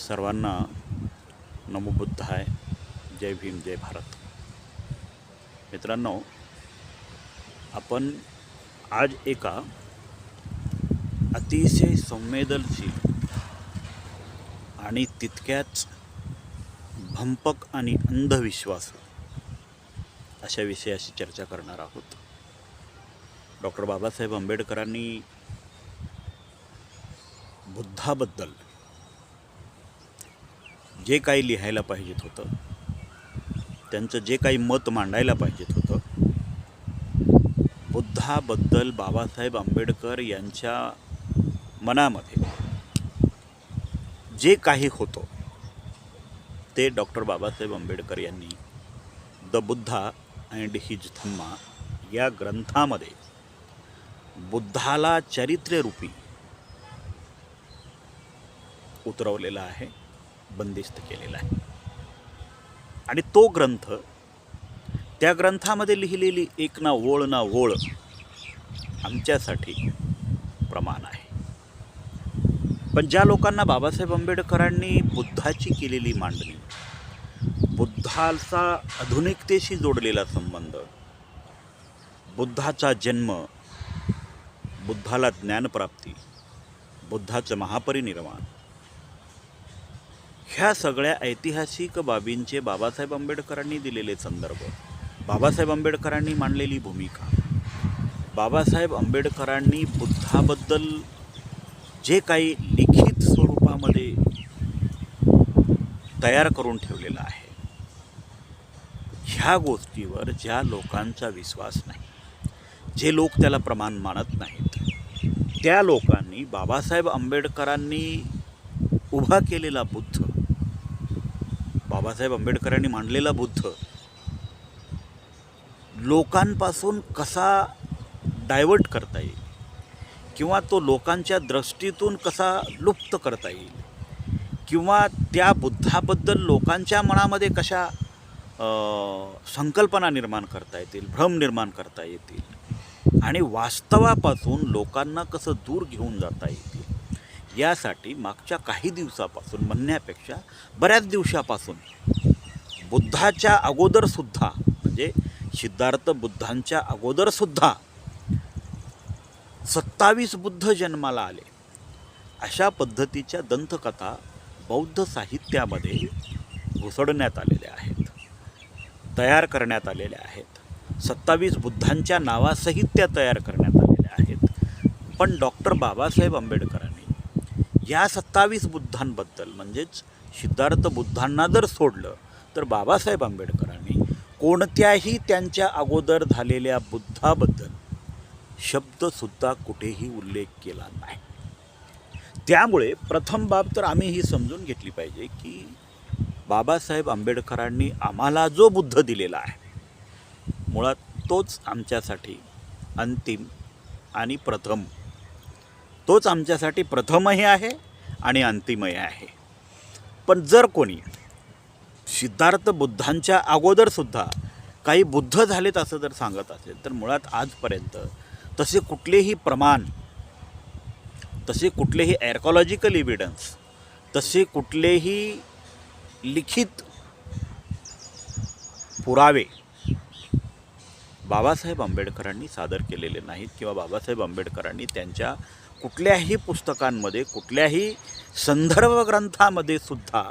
सर्वांना नमोबुद्ध आहे जय भीम जय भारत. मित्रांनो आपण आज एका अतिशय संवेदनशील आणि तितक्याच भंपक आणि अंधविश्वास अशा विषयाशी चर्चा करणार आहोत. डॉक्टर बाबासाहेब आंबेडकरांनी बुद्धाबद्दल जे काही लिहायला पाहिजेत होतं त्यांचं जे काही मत मांडायला पाहिजेत होतं बुद्धाबद्दल बाबासाहेब आंबेडकर यांच्या मनामध्ये जे काही होतं ते डॉक्टर बाबासाहेब आंबेडकर यांनी the Buddha and his Dhamma या ग्रंथामध्ये बुद्धाला चारित्र्यरूपी उतरवलेलं आहे. बंदिस्त केलेला आहे. आणि तो ग्रंथ त्या ग्रंथामध्ये लिहिलेली एक ना ओळ ना ओळ आमच्यासाठी प्रमाण आहे. पण ज्या लोकांना बाबासाहेब आंबेडकरांनी बुद्धाची केलेली मांडणी बुद्धाचा आधुनिकतेशी जोडलेला संबंध बुद्धाचा जन्म बुद्धाला ज्ञानप्राप्ती बुद्धाचं महापरिनिर्वाण ह्या सगळ्या ऐतिहासिक बाबींचे बाबासाहेब आंबेडकरांनी दिलेले संदर्भ. बाबासाहेब आंबेडकरांनी मांडलेली भूमिका. बाबासाहेब आंबेडकरांनी बुद्धाबद्दल जे काही लिखित स्वरूपामध्ये तयार करून ठेवलेलं आहे ह्या गोष्टीवर ज्या लोकांचा विश्वास नाही जे लोक त्याला प्रमाण मानत नाहीत त्या लोकांनी बाबासाहेब आंबेडकरांनी उभा केलेला बुद्ध बाबासाहेब आंबेडकरांनी मांडलेला बुद्ध लोकांपासून कसा डायवर्ट करता येईल? किंवा तो लोकांच्या दृष्टीतून कसा लुप्त करता येईल? किंवा त्या बुद्धाबद्दल लोकांच्या मनामध्ये कशा संकल्पना निर्माण करता येतील भ्रम निर्माण करता येतील? आणि वास्तवापासून लोकांना कसं दूर घेऊन जाता येतील? यासाठी मागच्या काही दिवसापासून म्हणण्यापेक्षा बऱ्याच दिवसापासून बुद्धाच्या अगोदरसुद्धा म्हणजे सिद्धार्थ बुद्धांच्या अगोदरसुद्धा सत्तावीस बुद्ध जन्माला आले. अशा पद्धतीच्या दंतकथा बौद्ध साहित्यामध्ये घुसडण्यात आलेल्या आहेत तयार करण्यात आलेल्या आहेत. सत्तावीस बुद्धांच्या नावासहित त्या तयार करण्यात आलेल्या आहेत. पण डॉक्टर बाबासाहेब आंबेडकर या सत्तावीस बुद्धांबद्दल म्हणजेच सिद्धार्थ बुद्धांना जर सोडलं तर बाबासाहेब आंबेडकरांनी कोणत्याही त्यांच्या अगोदर झालेल्या बुद्धाबद्दल शब्दसुद्धा कुठेही उल्लेख केला नाही. त्यामुळे प्रथम बाब तर आम्ही ही समजून घेतली पाहिजे की बाबासाहेब आंबेडकरांनी आम्हाला जो बुद्ध दिलेला आहे मुळात तोच आमच्यासाठी अंतिम आणि प्रथम तोच आमच्यासाठी प्रथमही आहे आणि अंतिमही आहे. पण जर कोणी सिद्धार्थ बुद्धांच्या अगोदरसुद्धा काही बुद्ध झालेत असं जर सांगत असेल तर मुळात आजपर्यंत तसे कुठलेही प्रमाण तसे कुठलेही ॲर्कॉलॉजिकल इव्हिडन्स तसे कुठलेही लिखित पुरावे बाबासाहेब आंबेडकरांनी सादर केलेले नाहीत किंवा बाबासाहेब आंबेडकरांनी त्यांच्या कुठल्याही पुस्तकांमध्ये कुठल्याही संदर्भ ग्रंथामध्ये सुद्धा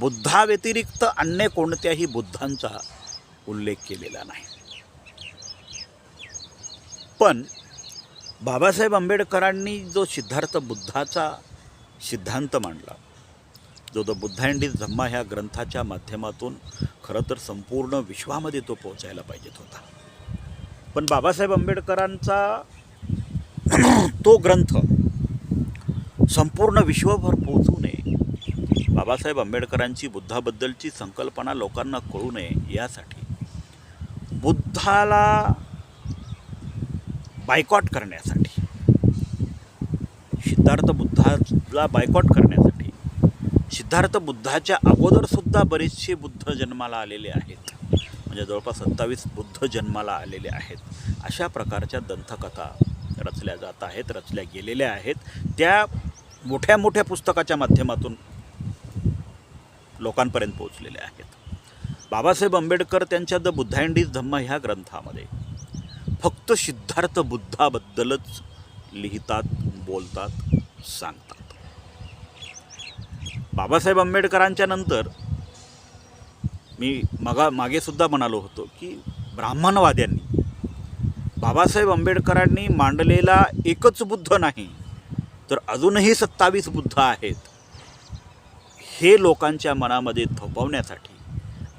बुद्धाव्यतिरिक्त अन्य कोणत्याही बुद्धांचा उल्लेख केलेला नाही. पण बाबासाहेब आंबेडकरांनी जो सिद्धार्थ बुद्धाचा सिद्धांत मांडला जो the Buddha and his Dhamma ह्या ग्रंथाच्या माध्यमातून खरं तर संपूर्ण विश्वामध्ये तो पोहोचायला पाहिजेत होता. पण बाबासाहेब आंबेडकरांचा तो ग्रंथ संपूर्ण विश्वभर पोहोचू नये. बाबासाहेब आंबेडकरांची बुद्धाबद्दलची संकल्पना लोकांना कळू नये यासाठी बुद्धाला बायकॉट करण्यासाठी सिद्धार्थ बुद्धाला बायकॉट करण्यासाठी सिद्धार्थ बुद्धाच्या अगोदरसुद्धा बरेचसे बुद्ध जन्माला आलेले आहेत. म्हणजे जवळपास सत्तावीस बुद्ध जन्माला आलेले आहेत. अशा प्रकारच्या दंतकथा रचल्या जात आहेत रचल्या गेलेल्या आहेत. त्या मोठ्या मोठ्या पुस्तकाच्या माध्यमातून लोकांपर्यंत पोहोचलेल्या आहेत. बाबासाहेब आंबेडकर त्यांच्या द बुद्धा धम्म ह्या ग्रंथामध्ये फक्त सिद्धार्थ बुद्धाबद्दलच लिहितात बोलतात सांगतात. बाबासाहेब आंबेडकरांच्या नंतर मी मगा मागे सुद्धा म्हणालो होतो की ब्राह्मणवाद्यांनी बाबासाहेब आंबेडकरांनी मांडलेला एकच बुद्ध नाही तर अजूनही सत्तावीस बुद्ध आहेत. हे लोकांच्या मनामध्ये थोपवण्यासाठी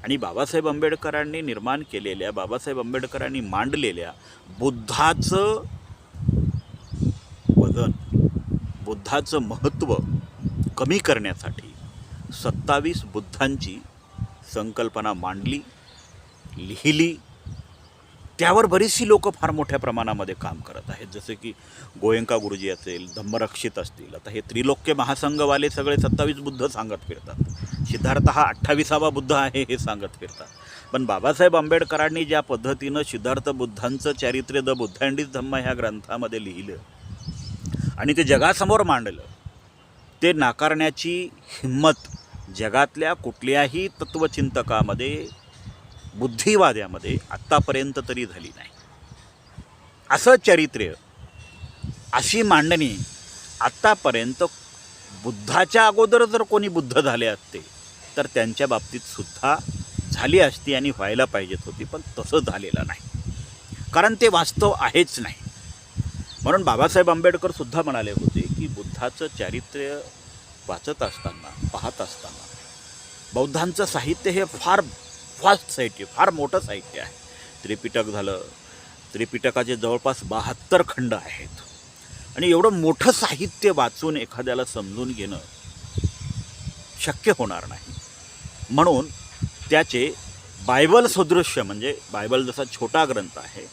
आणि बाबासाहेब आंबेडकरांनी निर्माण केलेल्या बाबासाहेब आंबेडकरांनी मांडलेल्या बुद्धाचं वजन बुद्धाचं महत्त्व कमी करण्यासाठी सत्तावीस बुद्धांची संकल्पना मांडली लिहिली त्यावर बरीचशी लोक फार मोठ्या प्रमाणामध्ये काम करत आहेत. जसे की गोयंका गुरुजी असेल धम्मरक्षित असतील आता हे त्रिलोक्य महासंघवाले सगळे सत्तावीस बुद्ध सांगत फिरतात. सिद्धार्थ हा अठ्ठावीसावा बुद्ध आहे हे सांगत फिरतात. पण बाबासाहेब आंबेडकरांनी ज्या पद्धतीनं सिद्धार्थ बुद्धांचं चारित्र्य द बुद्ध अँडीज धम्म ह्या ग्रंथामध्ये लिहिलं आणि ते जगासमोर मांडलं ते नाकारण्याची हिंमत जगातल्या कुठल्याही तत्त्वचिंतकामध्ये बुद्धिवाद्यामध्ये आत्तापर्यंत तरी झाली नाही. असं चारित्र्य अशी मांडणी आत्तापर्यंत बुद्धाच्या अगोदर जर कोणी बुद्ध झाले असते तर त्यांच्या बाबतीत सुद्धा झाली असती आणि व्हायला पाहिजेत होती पण तसं झालेलं नाही. कारण ते वास्तव आहेच नाही. म्हणून बाबासाहेब आंबेडकर सुद्धा म्हणाले होते की बुद्धाचं चारित्र्य वाचत असताना पाहत असताना बौद्धांचं साहित्य हे फार फास्ट साहित्य फार मोठं साहित्य आहे. त्रिपिटक झालं. त्रिपिटकाचे जवळपास बहात्तर खंड आहेत. आणि एवढं मोठं साहित्य वाचून एखाद्याला समजून घेणं शक्य होणार नाही. म्हणून त्याचे बायबल सदृश्य म्हणजे बायबल जसा छोटा ग्रंथ आहे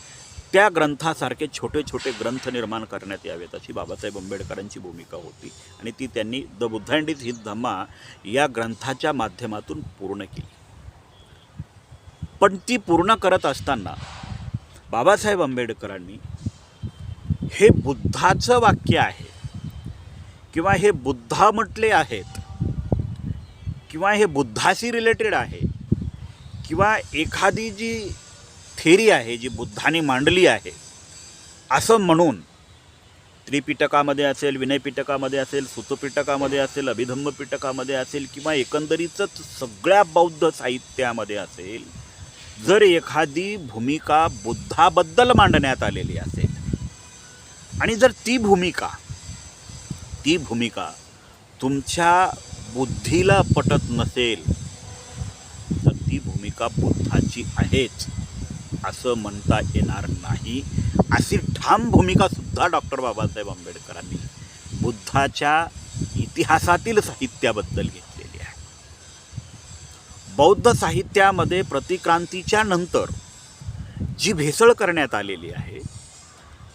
त्या ग्रंथासारखे छोटे छोटे ग्रंथ निर्माण करण्यात यावेत अशी बाबासाहेब आंबेडकरांची भूमिका होती. आणि ती त्यांनी द बुद्ध अँड धम्मा या ग्रंथाच्या माध्यमातून पूर्ण केली. पण ती पूर्ण करत असताना बाबासाहेब आंबेडकरांनी हे बुद्धाचं वाक्य आहे किंवा हे बुद्धा म्हटले आहेत किंवा हे बुद्धाशी रिलेटेड आहे किंवा एखादी जी थेरी आहे जी बुद्धाने मांडली आहे असं म्हणून त्रिपिटकामध्ये असेल विनयपिटकामध्ये असेल सुतपिटकामध्ये असेल अभिधम्मपिटकामध्ये असेल किंवा एकंदरीतच सगळ्या बौद्ध साहित्यामध्ये असेल जर एखादी भूमिका बुद्धाबद्दल मांडण्यात आलेली असेल आणि जर ती भूमिका ती भूमिका तुमच्या बुद्धीला पटत नसेल तर ती भूमिका बुद्धाची आहेच असं म्हणता येणार नाही. अशी ठाम भूमिकासुद्धा डॉक्टर बाबासाहेब आंबेडकरांनी बुद्धाच्या इतिहासातील साहित्याबद्दल घेतली. बौद्ध साहित्यामध्ये प्रतिक्रांतीच्या नंतर जी भेसळ करण्यात आलेली आहे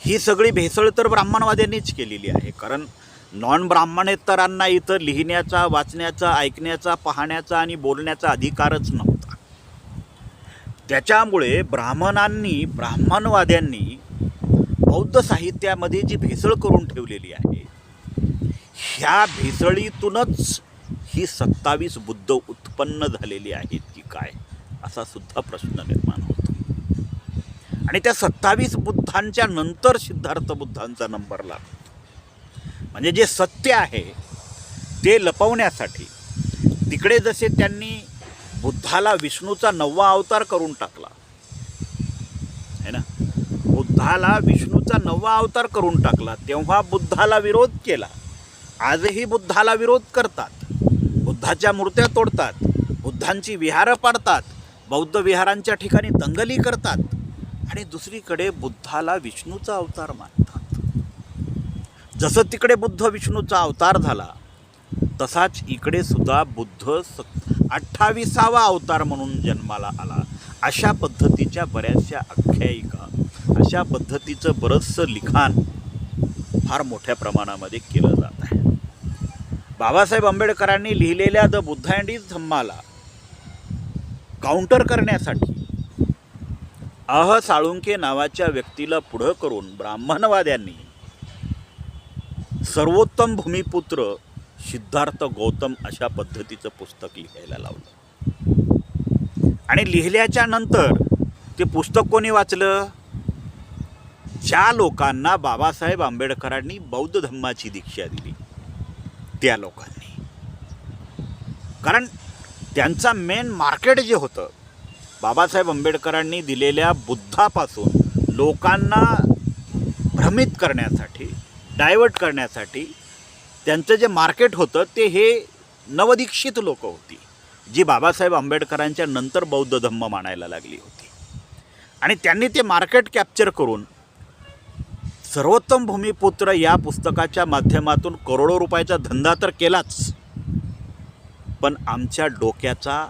ही सगळी भेसळ तर ब्राह्मणवाद्यांनीच केलेली आहे. कारण नॉन ब्राह्मणेतरांना इथं लिहिण्याचा वाचण्याचा ऐकण्याचा पाहण्याचा आणि बोलण्याचा अधिकारच नव्हता. त्याच्यामुळे ब्राह्मणांनी ब्राह्मणवाद्यांनी बौद्ध साहित्यामध्ये जी भेसळ करून ठेवलेली आहे ह्या भेसळीतूनच ही सत्तावीस बुद्ध उत्पन्न झालेली आहेत की काय असा सुद्धा प्रश्न निर्माण होतो. आणि त्या सत्तावीस बुद्धांच्या नंतर सिद्धार्थ बुद्धांचा नंबर लागतो. म्हणजे जे सत्य आहे ते लपवण्यासाठी तिकडे जसे त्यांनी बुद्धाला विष्णूचा नववा अवतार करून टाकला है ना? बुद्धाला विष्णूचा नववा अवतार करून टाकला तेव्हा बुद्धाला विरोध केला. आजही बुद्धाला विरोध करतात. बुद्धाच्या मूर्त्या तोडतात. बुद्धांची विहारं पाडतात बौद्ध विहारांच्या ठिकाणी दंगली करतात आणि दुसरीकडे बुद्धाला विष्णूचा अवतार मानतात. जसं तिकडे बुद्ध विष्णूचा अवतार झाला तसाच इकडे सुद्धा बुद्ध स अठ्ठावीसावा अवतार म्हणून जन्माला आला. अशा पद्धतीच्या बऱ्याचशा आख्यायिका अशा पद्धतीचं बरंचसं लिखाण फार मोठ्या प्रमाणामध्ये केलं जात आहे. बाबासाहेब आंबेडकरांनी लिहिलेल्या द बुद्ध अँड इज धम्माला काउंटर करण्यासाठी. अह साळुंके नावाच्या व्यक्तीला पुढं करून ब्राह्मणवाद्यांनी सर्वोत्तम भूमिपुत्र सिद्धार्थ गौतम अशा पद्धतीचं पुस्तक लिहायला लावलं. आणि लिहिल्याच्या नंतर ते पुस्तक कोणी वाचलं? ज्या लोकांना बाबासाहेब आंबेडकरांनी बौद्ध धम्माची दीक्षा दिली त्या लोकांनी. कारण त्यांचा मेन मार्केट जे होतं बाबासाहेब आंबेडकरांनी दिलेल्या बुद्धापासून लोकांना भ्रमित करण्यासाठी डायवर्ट करण्यासाठी त्यांचं जे मार्केट होतं ते हे नवदीक्षित लोक होती जी बाबासाहेब आंबेडकरांच्या नंतर बौद्ध धम्म मानायला लागली होती. आणि त्यांनी ते मार्केट कॅप्चर करून सर्वोत्तम भूमिपुत्र या पुस्तकाच्या माध्यमातून करोडो रुपयाचा धंदा तर केलाच. पण आमच्या डोक्याचा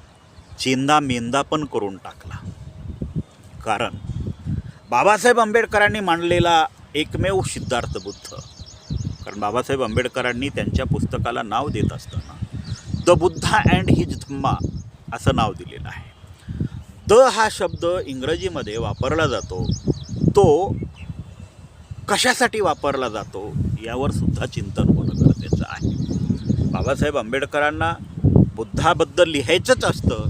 चेंदा मेंदा पण करून टाकला. कारण बाबासाहेब आंबेडकरांनी मांडलेला एकमेव सिद्धार्थ बुद्ध कारण बाबासाहेब आंबेडकरांनी त्यांच्या पुस्तकाला नाव देत असताना the Buddha and his Dhamma असं नाव दिलेलं आहे. द हा शब्द इंग्रजीमध्ये वापरला जातो. तो कशासाठी वापरला जातो यावर सुद्धा चिंतन होणं गरजेचं आहे. बाबासाहेब आंबेडकरांना बुद्धाबद्दल लिहायचंच असतं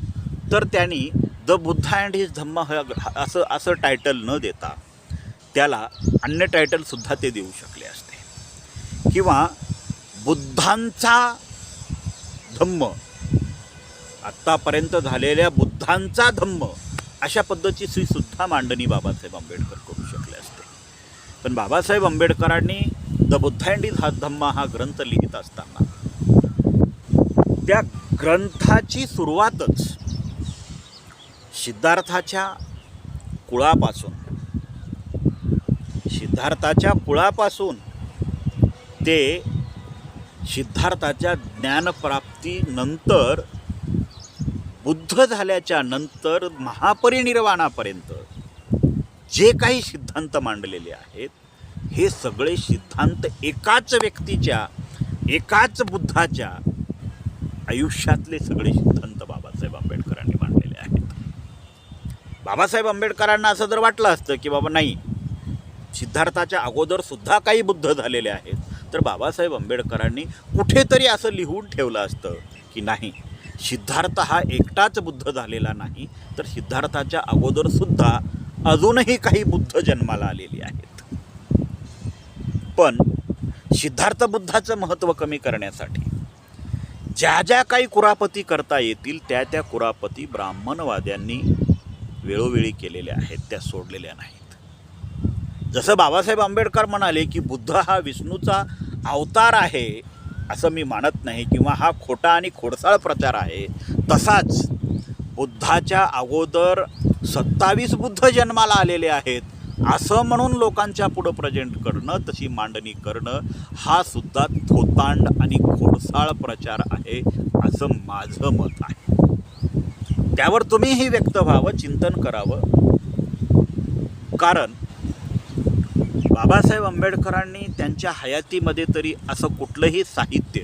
तर त्यांनी the Buddha and his Dhamma ह असं असं टायटल न देता त्याला अन्य टायटलसुद्धा ते देऊ शकले असते. किंवा बुद्धांचा धम्म आत्तापर्यंत झालेल्या बुद्धांचा धम्म अशा पद्धतीची सुद्धा मांडणी बाबासाहेब आंबेडकर करू शकले असते. पण बाबासाहेब आंबेडकरांनी द बुद्धा अँड हा धम्मा हा ग्रंथ लिहित असताना त्या ग्रंथाची सुरुवातच सिद्धार्थाच्या कुळापासून. सिद्धार्थाच्या कुळापासून ते सिद्धार्थाच्या ज्ञानप्राप्तीनंतर बुद्ध झाल्याच्यानंतर महापरिनिर्वाणापर्यंत जे काही सिद्धांत मांडलेले आहेत हे सगळे सिद्धांत एकाच व्यक्तीच्या एकाच बुद्धाच्या आयुष्यातले सगळे सिद्धांत बाबासाहेब आंबेडकरांनी मांडलेले आहेत. बाबासाहेब आंबेडकरांना असं जर वाटलं असतं की बाबा नाही सिद्धार्थाच्या अगोदरसुद्धा काही बुद्ध झालेले आहेत तर बाबासाहेब आंबेडकरांनी कुठेतरी असं लिहून ठेवलं असतं की नाही सिद्धार्थ हा एकटाच बुद्ध झालेला नाही तर सिद्धार्थाच्या अगोदरसुद्धा अजूनही काही बुद्ध जन्माला आलेली आहेत. पण सिद्धार्थ बुद्धाचं महत्त्व कमी करण्यासाठी ज्या ज्या काही कुरापती करता येतील त्या त्या कुरापती ब्राह्मणवाद्यांनी वेळोवेळी केलेल्या आहेत त्या सोडलेल्या नाहीत. जसं बाबासाहेब आंबेडकर म्हणाले की बुद्ध हा विष्णूचा अवतार आहे असं मी मानत नाही किंवा हा खोटा आणि खोडसाळ प्रचार आहे तसाच बुद्धाच्या अगोदर सत्तावीस बुद्ध जन्माला आलेले आहेत असं म्हणून लोकांच्या पुढं प्रेझेंट करणं तशी मांडणी करणं हा सुद्धा थोतांड आणि खोडसाळ प्रचार आहे असं माझं मत आहे. त्यावर तुम्हीही व्यक्त व्हावं चिंतन करावं. कारण बाबासाहेब आंबेडकरांनी त्यांच्या हयातीमध्ये तरी असं कुठलंही साहित्य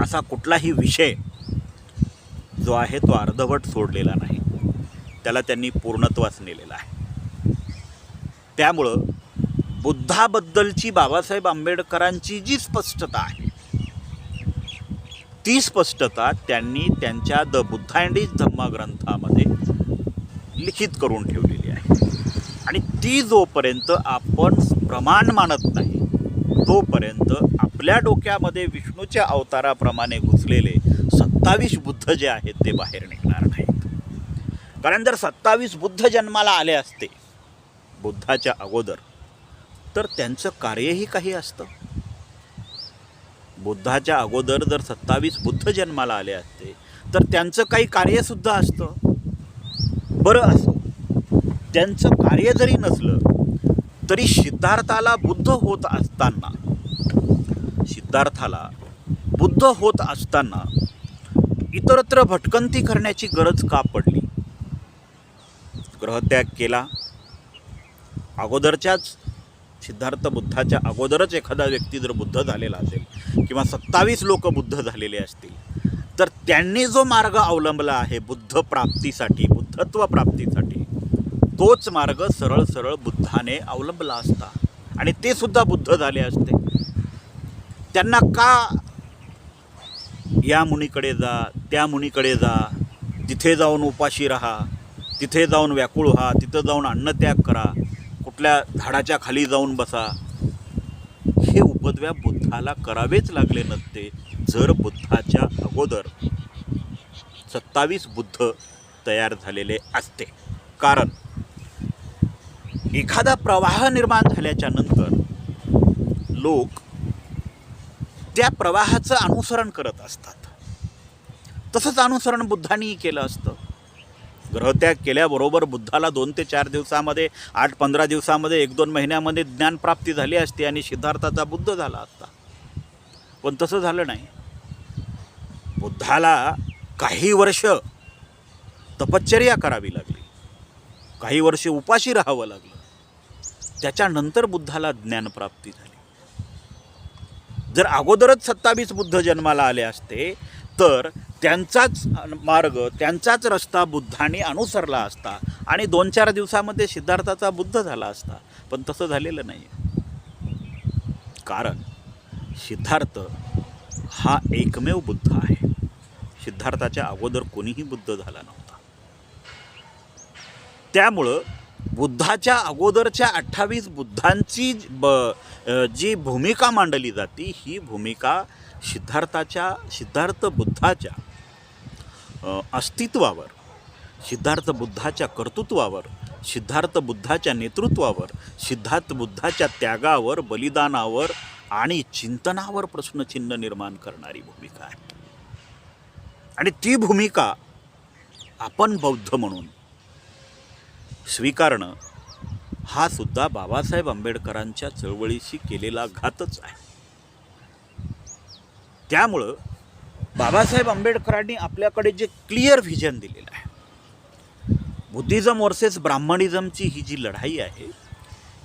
असा कुठलाही विषय जो आहे तो अर्धवट सोडलेला नाही. त्याला त्यांनी पूर्णत्वास नेलेला आहे. त्यामुळं बुद्धाबद्दलची बाबासाहेब आंबेडकरांची जी स्पष्टता आहे ती स्पष्टता त्यांनी त्यांच्या the Buddha and his Dhamma ग्रंथामध्ये लिखित करून ठेवलेली आहे. आणि ती जोपर्यंत आपण प्रमाण मानत नाही तोपर्यंत आपल्या डोक्यामध्ये विष्णूच्या अवताराप्रमाणे घुसलेले सत्तावीस बुद्ध जे आहेत ते बाहेर निघणार नाहीत. कारण जर सत्तावीस बुद्ध जन्माला आले असते बुद्धाच्या अगोदर तर त्यांचं कार्यही काही असतं. बुद्धाच्या अगोदर जर सत्तावीस बुद्ध जन्माला आले असते तर त्यांचं काही कार्यसुद्धा असतं. बरं असो त्यांचं कार्य जरी नसलं तरी सिद्धार्थाला बुद्ध होत असताना सिद्धार्थाला बुद्ध होत असताना इतरत्र भटकंती करण्याची गरज का पडली? ग्रहत्याग केला अगोदरच्याच सिद्धार्थ बुद्धाच्या अगोदरच एखादा व्यक्ती जर बुद्ध झालेला असेल किंवा सत्तावीस लोक बुद्ध झालेले असतील तर त्यांनी जो मार्ग अवलंबला आहे बुद्ध प्राप्तीसाठी बुद्धत्व प्राप्तीसाठी तोच मार्ग सरळ सरळ बुद्धाने अवलंबला असता. आणि ते सुद्धा बुद्ध झाले असते. त्यांना का या मुनीकडे जा त्या मुनीकडे जा तिथे जाऊन उपाशी राहा तिथे जाऊन व्याकुळ व्हा तिथं जाऊन अन्नत्याग करा कुठल्या झाडाच्या खाली जाऊन बसा. हे उपद्व्या बुद्धाला करावेच लागले नसते जर बुद्धाच्या अगोदर सत्तावीस बुद्ध तयार झालेले असते. कारण एखादा प्रवाह निर्माण झाल्याच्यानंतर लोक त्या प्रवाहाचं अनुसरण करत असतात. तसंच अनुसरण बुद्धांनीही केलं असतं. ग्रहत्याग केल्याबरोबर बुद्धाला दोन ते चार दिवसामध्ये आठ पंधरा दिवसामध्ये एक दोन महिन्यामध्ये ज्ञानप्राप्ती झाली असती आणि सिद्धार्थाचा बुद्ध झाला असता. पण तसं झालं नाही. बुद्धाला काही वर्ष तपश्चर्या करावी लागली. काही वर्ष उपाशी राहावं लागलं. त्याच्यानंतर बुद्धाला ज्ञानप्राप्ती झाली. जर अगोदरच सत्तावीस बुद्ध जन्माला आले असते तर त्यांचाच मार्ग त्यांचाच रस्ता बुद्धाने अनुसरला असता आणि दोन चार दिवसामध्ये सिद्धार्थाचा बुद्ध झाला असता. पण तसं झालेलं नाही कारण सिद्धार्थ हा एकमेव बुद्ध आहे. सिद्धार्थाच्या अगोदर कोणीही बुद्ध झाला नव्हता. त्यामुळं बुद्धाच्या अगोदरच्या अठ्ठावीस बुद्धांची ब जी भूमिका मांडली जाते ही भूमिका सिद्धार्थाच्या सिद्धार्थ बुद्धाच्या अस्तित्वावर सिद्धार्थ बुद्धाच्या कर्तृत्वावर सिद्धार्थ बुद्धाच्या नेतृत्वावर सिद्धार्थ बुद्धाच्या त्यागावर बलिदानावर आणि चिंतनावर प्रश्नचिन्ह निर्माण करणारी भूमिका आहे. आणि ती भूमिका आपण बौद्ध म्हणून स्वीकारणं हा सुद्धा बाबासाहेब आंबेडकरांच्या चळवळीशी केलेला घातच आहे. त्यामुळं बाबासाहेब आंबेडकरांनी आपल्याकडे जे क्लिअर व्हिजन दिलेलं आहे. बुद्धिझम वर्सेस ब्राह्मणिझमची ही जी लढाई आहे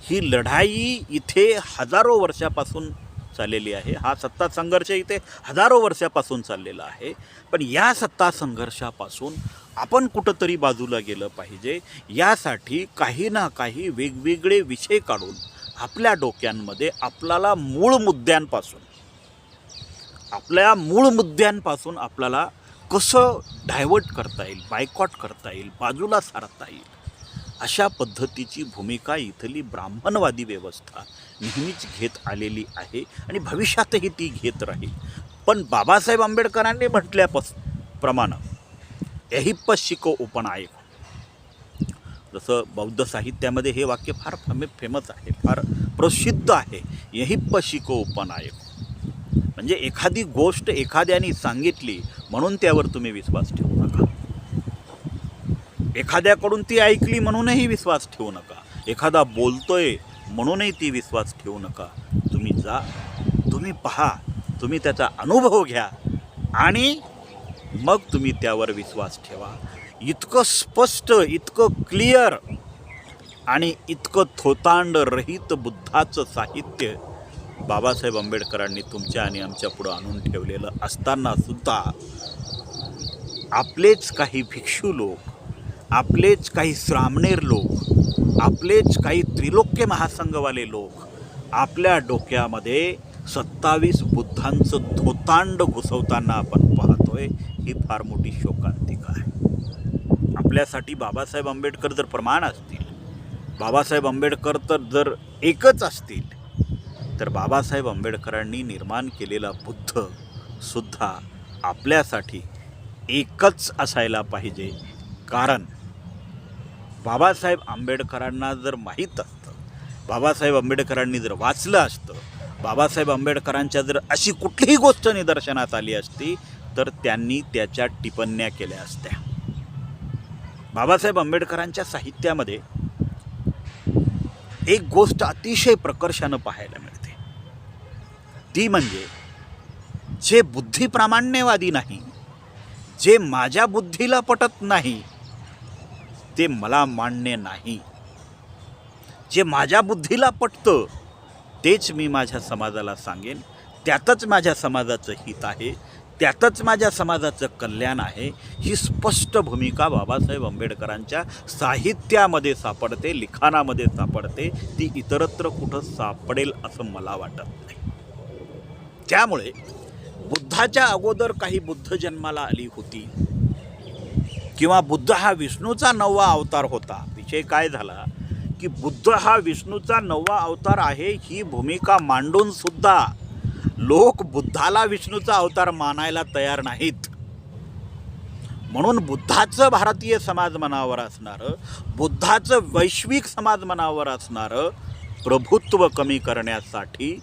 ही लढाई इथे हजारो वर्षापासून चाललेली आहे. हा सत्ता संघर्ष इथे हजारो वर्षापासून चाललेला आहे. पण या सत्ता संघर्षापासून आपण कुठंतरी बाजूला गेलं पाहिजे. यासाठी काही ना काही वेगवेगळे विषय काढून आपल्या डोक्यांमध्ये आपल्याला मूळ मुद्द्यांपासून आपल्या मूळ मुद्द्यांपासून आपल्याला कसं डायव्हर्ट करता येईल बायकॉट करता येईल बाजूला सारता येईल अशा पद्धतीची भूमिका इथली ब्राह्मणवादी व्यवस्था नेहमीच घेत आलेली आहे आणि भविष्यातही ती घेत राहील. पण बाबासाहेब आंबेडकरांनी म्हटल्यापास प्रमाणे एहिप्प शिको उपनायक जसं बौद्ध साहित्यामध्ये हे वाक्य फार फेमस आहे फार प्रसिद्ध आहे. यहिप्प शिको उपनायक म्हणजे एखादी गोष्ट एखाद्याने सांगितली म्हणून त्यावर तुम्ही विश्वास ठेवू नका. एखाद्याकडून ती ऐकली म्हणूनही विश्वास ठेवू नका. एखादा बोलतोय म्हणूनही ती विश्वास ठेवू नका. तुम्ही जा तुम्ही पहा तुम्ही त्याचा अनुभव घ्या आणि मग तुम्ही त्यावर विश्वास ठेवा. इतकं स्पष्ट इतकं क्लिअर आणि इतकं थोतांड रहित बुद्धाचं साहित्य बाबासाहेब आंबेडकरांनी तुमच्या आणि आमच्या पुढं आणून ठेवलेलं असताना सुद्धा आपलेच काही भिक्षू लोक आपलेच काही श्रामणेर लोक आपलेच काही त्रिलोक्य महासंघवाले लोक आपल्या डोक्यामध्ये सत्तावीस बुद्धांचं धोतांड घुसवताना आपण पाहतोय ही फार मोठी शोकांतिका आहे. आपल्यासाठी बाबासाहेब आंबेडकर जर प्रमाण असतील बाबासाहेब आंबेडकर तर जर एकच असतील तर बाबासाहेब आंबेडकरांनी निर्माण केलेला बुद्ध सुद्धा आपल्यासाठी एकच असायला पाहिजे. कारण बाबासाहेब आंबेडकरांना जर माहीत असतं बाबासाहेब आंबेडकरांनी जर वाचलं असतं बाबासाहेब आंबेडकरांच्या जर अशी कुठलीही गोष्ट निदर्शनात आली असती तर त्यांनी त्याच्या टिप्पण्या केल्या असत्या. बाबासाहेब आंबेडकरांच्या साहित्यामध्ये एक गोष्ट अतिशय प्रकर्षानं पाहायला मिळते. ती म्हणजे जे बुद्धिप्रामाण्यवादी नाही जे माझ्या बुद्धीला पटत नाही ते मला मान्य नाही. जे माझ्या बुद्धीला पटतं तेच मी माझ्या समाजाला सांगेन. त्यातच माझ्या समाजाचं हित आहे त्यातच माझ्या समाजाचं कल्याण आहे ही स्पष्ट भूमिका बाबासाहेब आंबेडकरांच्या साहित्यामध्ये सापडते लिखाणामध्ये सापडते ती इतरत्र कुठं सापडेल असं मला वाटत नाही. त्यामुळे बुद्धाच्या अगोदर काही बुद्ध जन्माला आली होती. किंवा बुद्ध हा विष्णूचा नववा अवतार होता. विषय काय झाला? की बुद्ध हा विष्णूचा नववा अवतार आहे ही भूमिका मांडून सुद्धा लोक बुद्धाला विष्णूचा अवतार मानायला तयार नाहीत. म्हणून बुद्धाचं भारतीय समाज मनावर असणारं बुद्धाचं वैश्विक समाज मनावर असणारं प्रभुत्व कमी करण्यासाठी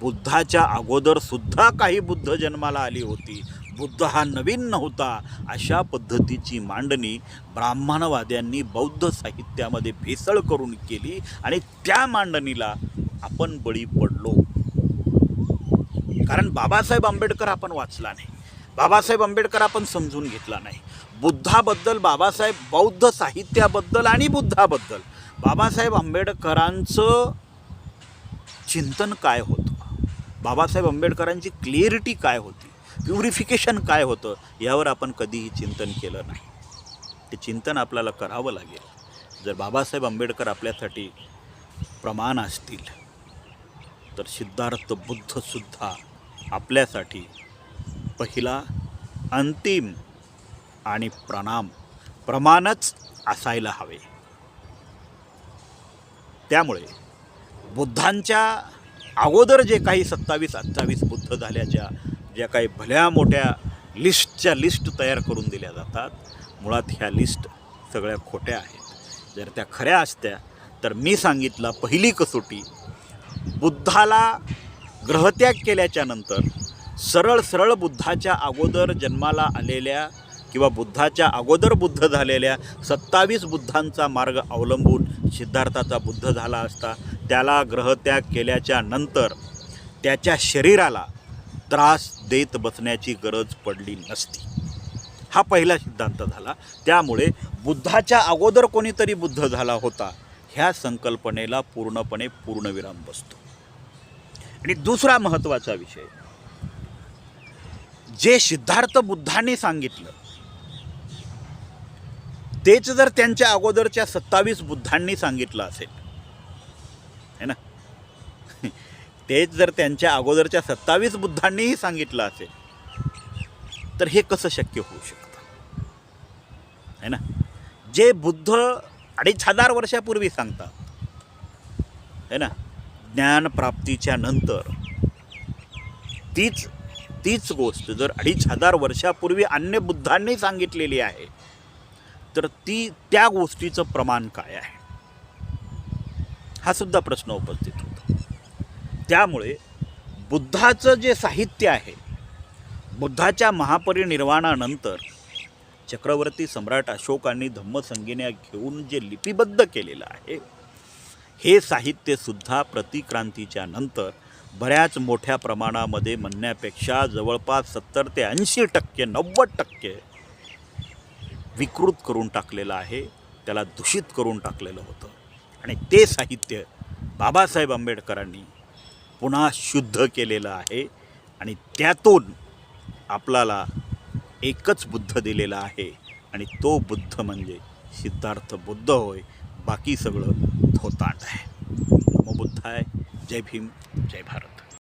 बुद्धाच्या अगोदर सुद्धा काही बुद्ध जन्माला आली होती. बुद्ध हा नवीन नव्हता. अशा पद्धतीची मांडणी ब्राह्मणवाद्यांनी बौद्ध साहित्यामध्ये भेसळ करून केली आणि त्या मांडणीला आपण बळी पडलो. कारण बाबासाहेब आंबेडकर आपण वाचला नाही. बाबासाहेब आंबेडकर आपण समजून घेतला नाही. बुद्धाबद्दल बाबासाहेब बौद्ध साहित्याबद्दल आणि बुद्धाबद्दल. बाबासाहेब आंबेडकरांचं चिंतन काय होतं? बाबासाहेब आंबेडकरांची क्लिअरिटी काय होती? प्युरिफिकेशन काय होतं? यावर आपण कधीही चिंतन केलं नाही. ते चिंतन आपल्याला करावं लागेल. जर बाबासाहेब आंबेडकर आपल्यासाठी प्रमाण असतील तर सिद्धार्थ बुद्धसुद्धा आपल्यासाठी पहिला अंतिम आणि प्रणाम प्रमाणच असायला हवे. त्यामुळे बुद्धांच्या अगोदर जे काही सत्तावीस अठ्ठावीस बुद्ध झाल्याच्या ज्या काही भल्या मोठ्या लिस्टच्या लिस्ट तयार करून दिल्या जातात मुळात ह्या लिस्ट सगळ्या खोट्या आहेत. जर त्या खऱ्या असत्या तर मी सांगितला पहिली कसोटी बुद्धाला ग्रहत्याग केल्याच्यानंतर सरळ सरळ बुद्धाच्या अगोदर जन्माला आलेल्या किंवा बुद्धाच्या अगोदर बुद्ध झालेल्या सत्तावीस बुद्धांचा मार्ग अवलंबून सिद्धार्थाचा बुद्ध झाला असता त्याला ग्रहत्याग केल्याच्यानंतर त्याच्या शरीराला त्रास देत बसण्याची गरज पडली नसती. हा पहिला सिद्धांत झाला. त्यामुळे बुद्धाच्या अगोदर कोणीतरी बुद्ध झाला होता ह्या संकल्पनेला पूर्णपणे पूर्णविराम बसतो. आणि दुसरा महत्त्वाचा विषय जे सिद्धार्थ बुद्धांनी सांगितलं तेच जर त्यांच्या अगोदरच्या सत्तावीस बुद्धांनी सांगितलं असेल है ना? तेच जर त्यांच्या अगोदरच्या सत्तावीस बुद्धांनीही सांगितलं असेल तर हे कसं शक्य होऊ शकतं? है ना? जे बुद्ध अडीच हजार वर्षापूर्वी सांगतात है ना? ज्ञानप्राप्तीच्या नंतर तीच तीच गोष्ट जर अडीच हजार वर्षापूर्वी अन्य बुद्धांनी सांगितलेली आहे तर ती त्या गोष्टीचं प्रमाण काय आहे? हा सुद्धा प्रश्न उपस्थित होतो. त्यामुळे बुद्धाचं जे साहित्य आहे बुद्धाच्या महापरिनिर्वाणानंतर चक्रवर्ती सम्राट अशोकांनी धम्मसंगिन्या घेऊन जे लिपिबद्ध केलेलं आहे हे साहित्यसुद्धा प्रतिक्रांतीच्या नंतर बऱ्याच मोठ्या प्रमाणामध्ये म्हणण्यापेक्षा जवळपास सत्तर ते ऐंशी टक्के नव्वद टक्के विकृत करून टाकलेलं आहे त्याला दूषित करून टाकलेलं होतं. आणि ते साहित्य बाबासाहेब आंबेडकरांनी पुन्हा शुद्ध केलेलं आहे आणि त्यातून आपल्याला एकच बुद्ध दिलेला आहे आणि तो बुद्ध म्हणजे सिद्धार्थ बुद्ध होय. बाकी सगळं थोतांड आहे. नमो बुद्धाय. जय भीम. जय भारत.